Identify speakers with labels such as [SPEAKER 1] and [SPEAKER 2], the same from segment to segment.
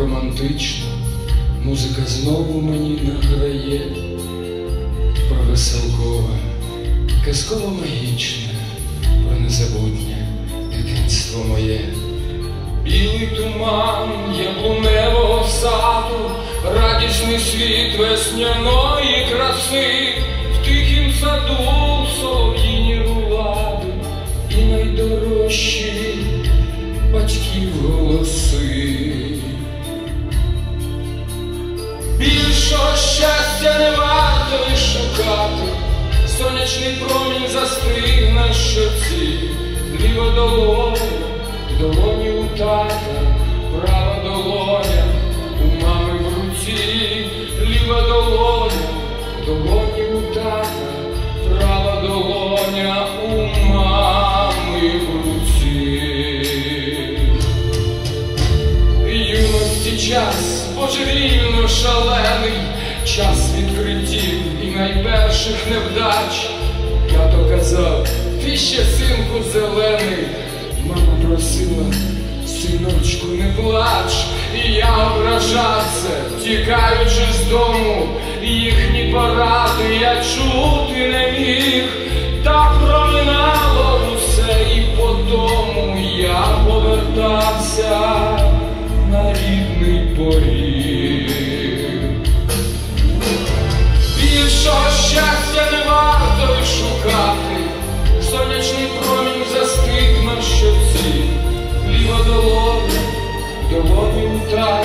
[SPEAKER 1] романтично, музика знову мені награє. Про веселкове, казково магічне, про незабутнє дитинство моє. Білий туман яблуневого саду, радісний світ весняної краси, в тихім саду солов'їні рулади і найдорожчі батьків сонячний промінь застиг на щоці, ліва долоня, долоні у тата, права долоня, у мами в руці, ліва долоня, долоні у тата, права долоня у мами в руці. Юності час божевільно шалений, час відкриттів і найперших невдач. Тато казав, ти ще синку зелений. Мама просила, синочку, не плач, і я ображався, тікаючи з дому, їхні поради я чути не міг, та проминало усе і по дому я повертався на рідний поріг. Більшого щастя не варто й шукати, сонячний промінь застиг на щоці, ліва долоня, долоні у тата,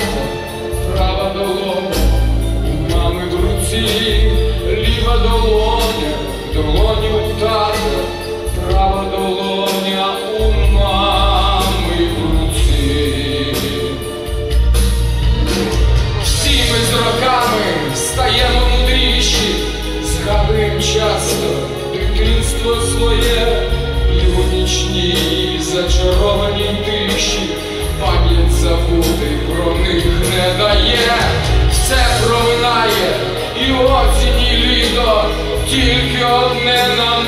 [SPEAKER 1] права долоня, у мами в руці, ліва долоня, дитинство своє, і у нічній зачарованій тиші. Пам'ять забути про них не дає, все проминає, і оціні літо, тільки одне нам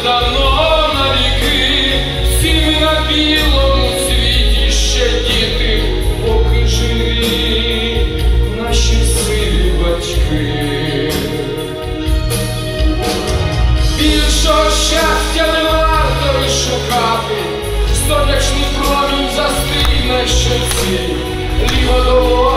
[SPEAKER 1] Christian see, leave alone.